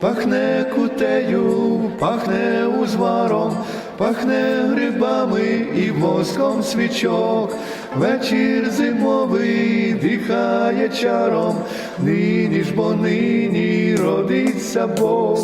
Пахне кутею, пахне узваром, пахне грибами і воском свічок. Вечір зимовий дихає чаром, нині ж бо нині родиться Бог.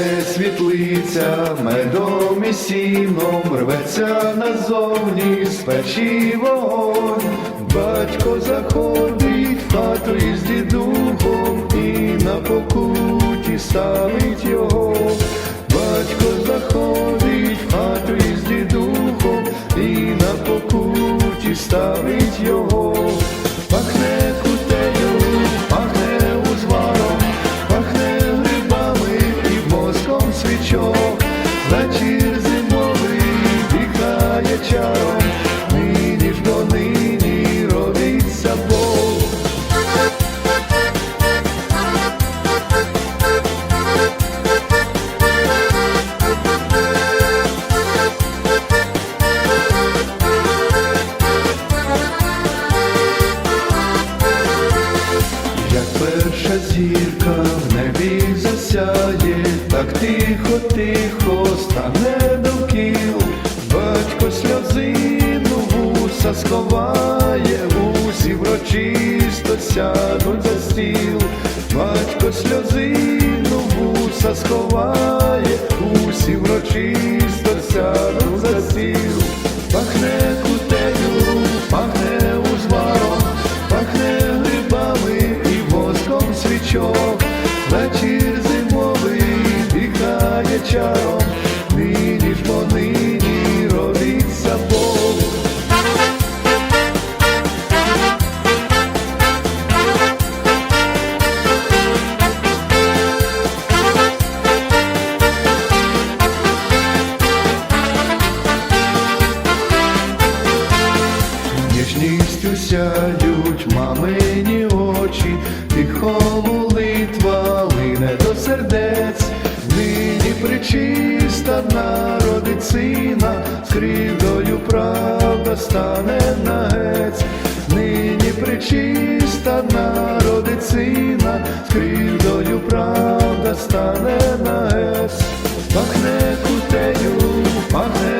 Пахне світлиця медом і сіном, рветься назовні з печі вогонь. Батько заходить в хату із дідухом і на покуті ставить його. Перша зірка в небі засяє, так тихо, тихо стане довкіл, батько сльозину вуса сховає, усі врочисто сядуть за стіл, батько сльозину вуса сховає, усі врочисто сядуть сяють мамині очі, тихо молитва лине до сердець, нині причиста народицина, сина, правда стане на гець, нині причиста народицина, сина, правда стане на нагець, пахне кутею, пахне.